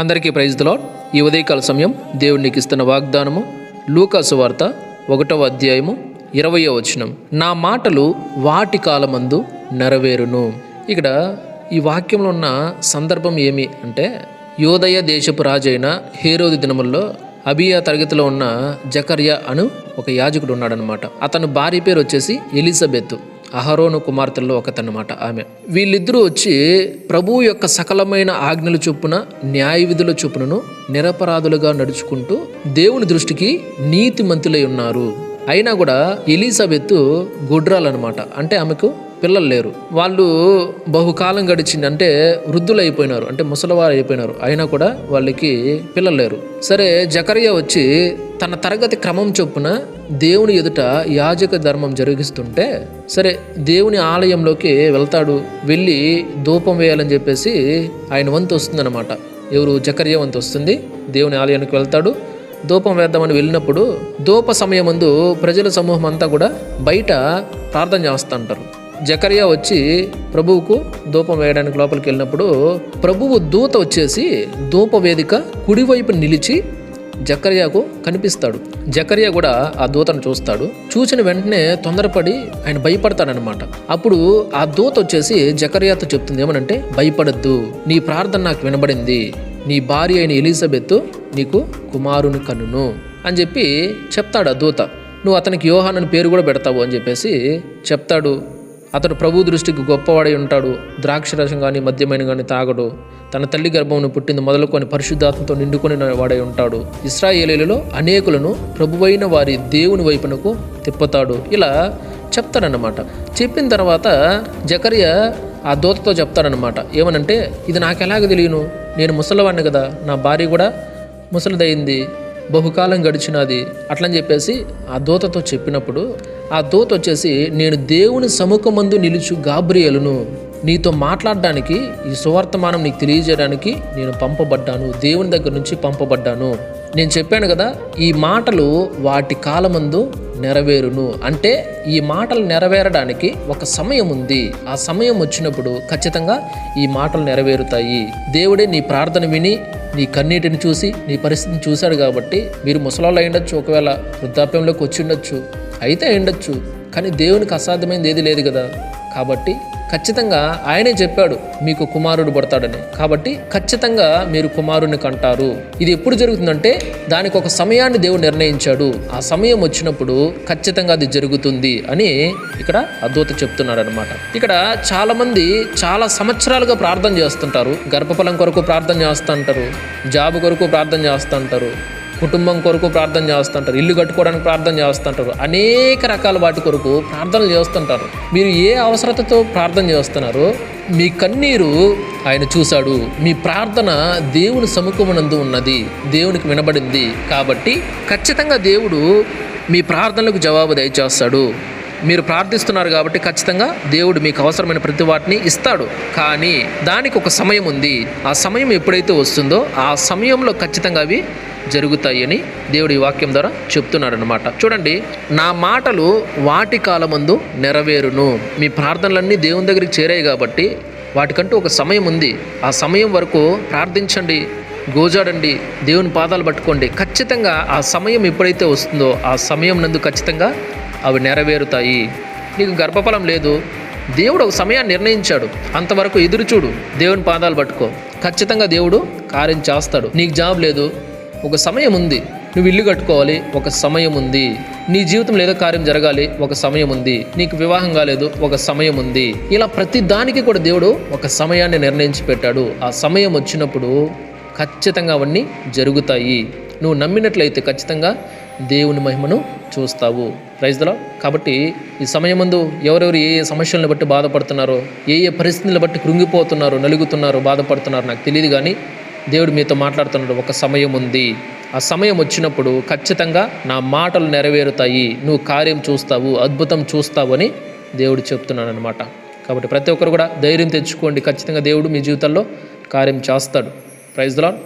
అందరికీ ప్రైజ్లో ఈ ఉదయకాల సమయం దేవునికి ఇస్తున్న వాగ్దానము లూకాసు వార్త ఒకటవ అధ్యాయము ఇరవయో వచనం. నా మాటలు వాటి కాలమందు నెరవేరును. ఇక్కడ ఈ వాక్యంలో ఉన్న సందర్భం ఏమి అంటే యోదయ దేశపు రాజైన హేరోది దినముల్లో అబియా తరగతిలో ఉన్న జకర్య అను ఒక యాజకుడు ఉన్నాడనమాట అతను భార్య పేరు వచ్చేసి ఎలిజబెత్. అహరోను కుమార్తెల్లో ఒకతన్నమాట ఆమె. వీళ్ళిద్దరూ వచ్చి ప్రభువు యొక్క సకలమైన ఆజ్ఞల చొప్పున న్యాయ విధుల చొప్పునను నిరపరాధులుగా నడుచుకుంటూ దేవుని దృష్టికి నీతిమంతులై ఉన్నారు. అయినా కూడా ఎలిజబెత్ గుడ్రాలన్నమాట. అంటే ఆమెకు పిల్లలు లేరు. వాళ్ళు బహుకాలం గడిచింది అంటే వృద్ధులు అయిపోయినారు. అంటే ముసలివారు అయిపోయినారు. అయినా కూడా వాళ్ళకి పిల్లలు లేరు. సరే జకరియా వచ్చి తన తరగతి క్రమం చొప్పున దేవుని ఎదుట యాజక ధర్మం జరిగిస్తుంటే సరే దేవుని ఆలయంలోకి వెళ్తాడు. వెళ్ళి ధూపం వేయాలని చెప్పేసి ఆయన వంతు వస్తుందన్నమాట. ఎవరు? జకరియా వంతు వస్తుంది. దేవుని ఆలయానికి వెళ్తాడు. ధూపం వేద్దామని వెళ్ళినప్పుడు ధూప సమయం ముందు ప్రజల సమూహం అంతా కూడా బయట ప్రార్థన చేస్తుంటారు. జకరియా వచ్చి ప్రభువుకు ధూపం వేయడానికి లోపలికి వెళ్ళినప్పుడు ప్రభువు దూత వచ్చేసి ధూప వేదిక కుడివైపు నిలిచి జకర్యాకు కనిపిస్తాడు. జకర్యా కూడా ఆ దూతను చూస్తాడు. చూసిన వెంటనే తొందరపడి ఆయన భయపడతాడనమాట అప్పుడు ఆ దూత వచ్చేసి జకర్యాతో చెప్తుంది ఏమనంటే భయపడద్దు. నీ ప్రార్థన నాకు వినబడింది. నీ భార్య అయిన ఎలిజబెత్ నీకు కుమారుని కనును అని చెప్పి చెప్తాడు ఆ దూత. నువ్వు అతనికి యోహాన్ అని పేరు కూడా పెడతావు అని చెప్పేసి చెప్తాడు. అతడు ప్రభు దృష్టికి గొప్పవాడై ఉంటాడు. ద్రాక్షరసం కానీ మద్యమైన కానీ తాగడు. తన తల్లి గర్భమును పుట్టింది మొదలుకొని పరిశుద్ధాత్మతో నిండుకొని వాడై ఉంటాడు. ఇస్రాయేలీలలో అనేకులను ప్రభువైన వారి దేవుని వైపునకు తిప్పుతాడు. ఇలా చెప్తాడనమాట చెప్పిన తర్వాత జకరియా ఆ దూతతో చెప్తాడనమాట ఏమనంటే ఇది నాకు ఎలాగ తెలియను? నేను ముసలివాడిని కదా. నా భార్య కూడా ముసలిదయింది బహుకాలం గడిచినది. అట్లని చెప్పేసి ఆ దూతతో చెప్పినప్పుడు ఆ దూత వచ్చేసి నేను దేవుని సముఖమందు నిలుచు గాబ్రియలను. నీతో మాట్లాడడానికి ఈ సువర్తమానం నీకు తెలియజేయడానికి నేను పంపబడ్డాను. దేవుని దగ్గర నుంచి పంపబడ్డాను. నేను చెప్పాను కదా ఈ మాటలు వాటి కాలమందు నెరవేరును. అంటే ఈ మాటలు నెరవేరడానికి ఒక సమయం ఉంది. ఆ సమయం వచ్చినప్పుడు ఖచ్చితంగా ఈ మాటలు నెరవేరుతాయి. దేవుడే నీ ప్రార్థన విని నీ కన్నీటిని చూసి నీ పరిస్థితిని చూశాడు కాబట్టి మీరు ముసలాళ్ళు అయ్యుండొచ్చు ఒకవేళ వృద్ధాప్యంలోకి వచ్చి ఉండొచ్చు అయితే అయ్యుండొచ్చు. కానీ దేవునికి అసాధ్యమైనది ఏది లేదు కదా. కాబట్టి ఖచ్చితంగా ఆయనే చెప్పాడు మీకు కుమారుడు పడతాడని. కాబట్టి ఖచ్చితంగా మీరు కుమారుని కంటారు. ఇది ఎప్పుడు జరుగుతుందంటే దానికి ఒక సమయాన్ని దేవుడు నిర్ణయించాడు. ఆ సమయం వచ్చినప్పుడు ఖచ్చితంగా అది జరుగుతుంది అని ఇక్కడ అద్భుత చెప్తున్నాడు అనమాట ఇక్కడ చాలా మంది చాలా సంవత్సరాలుగా ప్రార్థన చేస్తుంటారు. గర్భఫలం కొరకు ప్రార్థన చేస్తుంటారు. జాబ్ కొరకు ప్రార్థన చేస్తుంటారు. కుటుంబం కొరకు ప్రార్థన చేస్తుంటారు. ఇల్లు కట్టుకోవడానికి ప్రార్థన చేస్తుంటారు. అనేక రకాల వాటి కొరకు ప్రార్థనలు చేస్తుంటారు. మీరు ఏ అవసరతతో ప్రార్థన చేస్తున్నారో మీ కన్నీరు ఆయన చూశాడు. మీ ప్రార్థన దేవుని సముఖమునందు ఉన్నది. దేవునికి వినబడింది. కాబట్టి ఖచ్చితంగా దేవుడు మీ ప్రార్థనలకు జవాబు దయచేస్తాడు. మీరు ప్రార్థిస్తున్నారు కాబట్టి ఖచ్చితంగా దేవుడు మీకు అవసరమైన ప్రతి వాటిని ఇస్తాడు. కానీ దానికి ఒక సమయం ఉంది. ఆ సమయం ఎప్పుడైతే వస్తుందో ఆ సమయంలో ఖచ్చితంగా అవి జరుగుతాయని దేవుడి ఈ వాక్యం ద్వారా చెప్తున్నాడనమాట చూడండి నా మాటలు వాటి కాలమందు నెరవేరును. మీ ప్రార్థనలన్నీ దేవుని దగ్గరికి చేరాయి కాబట్టి వాటికంటూ ఒక సమయం ఉంది. ఆ సమయం వరకు ప్రార్థించండి గోజాడండి దేవుని పాదాలు పట్టుకోండి. ఖచ్చితంగా ఆ సమయం ఎప్పుడైతే వస్తుందో ఆ సమయం నందు ఖచ్చితంగా అవి నెరవేరుతాయి. నీకు గర్భఫలం లేదు. దేవుడు ఒక సమయాన్ని నిర్ణయించాడు. అంతవరకు ఎదురు చూడు దేవుని పాదాలు పట్టుకో. ఖచ్చితంగా దేవుడు కార్యం చేస్తాడు. నీకు జాబ్ లేదు. ఒక సమయం ఉంది. నువ్వు ఇల్లు కట్టుకోవాలి ఒక సమయం ఉంది. నీ జీవితంలో ఏదో కార్యం జరగాలి ఒక సమయం ఉంది. నీకు వివాహం కాలేదు ఒక సమయం ఉంది. ఇలా ప్రతి దానికి కూడా దేవుడు ఒక సమయాన్ని నిర్ణయించి పెట్టాడు. ఆ సమయం వచ్చినప్పుడు ఖచ్చితంగా అవన్నీ జరుగుతాయి. నువ్వు నమ్మినట్లయితే ఖచ్చితంగా దేవుని మహిమను చూస్తావు. రైతుల కాబట్టి ఈ సమయం ముందు ఎవరెవరు ఏ ఏ సమస్యలను బట్టి బాధపడుతున్నారో ఏ ఏ పరిస్థితులను బట్టి కృంగిపోతున్నారో నలుగుతున్నారో బాధపడుతున్నారో నాకు తెలియదు కానీ దేవుడు మీతో మాట్లాడుతున్నాడు ఒక సమయం ఉంది. ఆ సమయం వచ్చినప్పుడు ఖచ్చితంగా నా మాటలు నెరవేరుతాయి నువ్వు కార్యం చూస్తావు అద్భుతం చూస్తావు అని దేవుడు చెప్తున్నాడు అనమాట కాబట్టి ప్రతి ఒక్కరు కూడా ధైర్యం తెచ్చుకోండి. ఖచ్చితంగా దేవుడు మీ జీవితంలో కార్యం చేస్తాడు. ప్రైజ్ లాడ్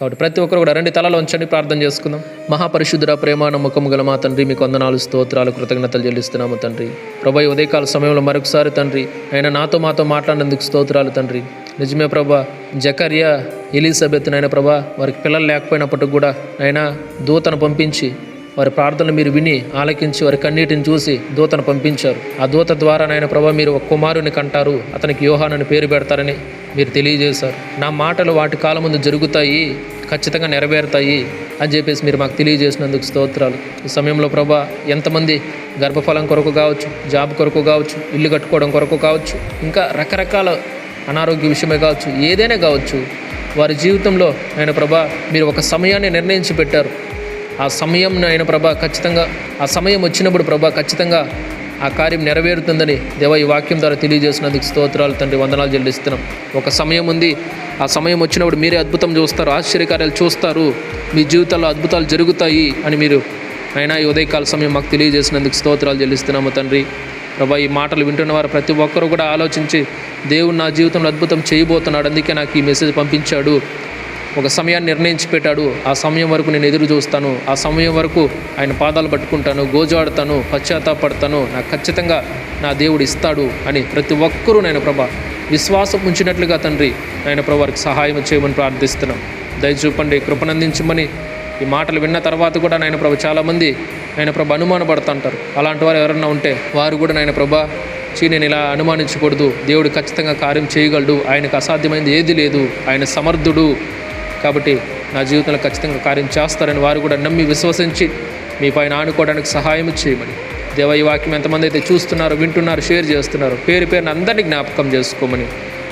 కాబట్టి ప్రతి ఒక్కరు కూడా రెండు తలలో ఉంచండి ప్రార్థన చేసుకుందాం. మహాపరిశుద్ధుర ప్రేమ నమ్మకము గల మా తండ్రి మీకు వందనాలు స్తోత్రాలు కృతజ్ఞతలు చెల్లిస్తున్నాము తండ్రి. ప్రభా ఉదయకాల సమయంలో మరొకసారి తండ్రి ఆయన నాతో మాతో మాట్లాడినందుకు స్తోత్రాలు తండ్రి. నిజమే ప్రభా. జకర్యా ఎలిజబెత్ నాయన ప్రభా వారికి పిల్లలు లేకపోయినప్పటికి కూడా నాయన దూతను పంపించి వారి ప్రార్థనలు మీరు విని ఆలకించి వారి కన్నీటిని చూసి దూతను పంపించారు. ఆ దూత ద్వారా నాయన ప్రభా మీరు ఒక కుమారుని కంటారు. అతనికి యోహానని పేరు పెడతారని మీరు తెలియజేశారు. నా మాటలు వాటి కాలం ముందు జరుగుతాయి ఖచ్చితంగా నెరవేరుతాయి అని చెప్పేసి మీరు మాకు తెలియజేసినందుకు స్తోత్రాలు. ఈ సమయంలో ప్రభా ఎంతమంది గర్భఫలం కొరకు కావచ్చు జాబ్ కొరకు కావచ్చు ఇల్లు కట్టుకోవడం కొరకు కావచ్చు ఇంకా రకరకాల అనారోగ్య విషయమే కావచ్చు ఏదైనా కావచ్చు వారి జీవితంలో ఆయన ప్రభా మీరు ఒక సమయాన్ని నిర్ణయించి పెట్టారు. ఆ సమయం ఆయన ప్రభా ఖచ్చితంగా ఆ సమయం వచ్చినప్పుడు ప్రభా ఖచ్చితంగా ఆ కార్యం నెరవేరుతుందని దేవ ఈ వాక్యం ద్వారా తెలియజేసినందుకు స్తోత్రాలు తండ్రి వందనాలు చెల్లిస్తున్నాం. ఒక సమయం ఉంది ఆ సమయం వచ్చినప్పుడు మీరే అద్భుతం చూస్తారు ఆశ్చర్యకార్యాలు చూస్తారు మీ జీవితాల్లో అద్భుతాలు జరుగుతాయి అని మీరు అయినా ఈ ఉదయకాల సమయం మాకు తెలియజేసినందుకు స్తోత్రాలు చెల్లిస్తున్నాము తండ్రి. ప్రభా ఈ మాటలు వింటున్న వారు ప్రతి ఒక్కరూ కూడా ఆలోచించి దేవుడు నా జీవితంలో అద్భుతం చేయబోతున్నాడు అందుకే నాకు ఈ మెసేజ్ పంపించాడు. ఒక సమయాన్ని నిర్ణయించి పెట్టాడు ఆ సమయం వరకు నేను ఎదురు చూస్తాను. ఆ సమయం వరకు ఆయన పాదాలు పట్టుకుంటాను గోజాడుతాను పశ్చాత్తాపడతాను. నాకు ఖచ్చితంగా నా దేవుడు ఇస్తాడు అని ప్రతి ఒక్కరూ నేను ప్రభా విశ్వాసం ఉంచినట్లుగా తండ్రి ఆయన ప్రభు వారికి సహాయం చేయమని ప్రార్థిస్తున్నాం. దయచూపండి కృపనందించమని ఈ మాటలు విన్న తర్వాత కూడా నాయన ప్రభు చాలామంది ఆయన ప్రభు అనుమానపడుతుంటారు. అలాంటి వారు ఎవరన్నా ఉంటే వారు కూడా నాయన ప్రభా చీ నేను ఇలా అనుమానించకూడదు. దేవుడు ఖచ్చితంగా కార్యం చేయగలడు. ఆయనకు అసాధ్యమైనది ఏది లేదు. ఆయన సమర్థుడు. కాబట్టి నా జీవితంలో ఖచ్చితంగా కార్యం చేస్తారని వారు కూడా నమ్మి విశ్వసించి మీ పైన ఆనుకోవడానికి సహాయం చేయమని. దేవ ఈ వాక్యం ఎంతమంది అయితే చూస్తున్నారు వింటున్నారు షేర్ చేస్తున్నారు పేరు పేరున అందరినీ జ్ఞాపకం చేసుకోమని.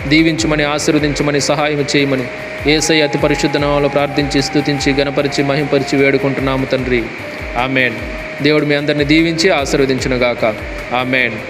దీవించమని ఆశీర్వదించమని సహాయం చేయమని. ఏసై అతి పరిశుద్ధ నామంలో ప్రార్థించి స్తుతించి గణపరిచి మహింపరిచి వేడుకుంటున్నాము తండ్రి. ఆమెన్. దేవుడు మీ అందరిని దీవించి ఆశీర్వదించునుగాక. ఆమెన్.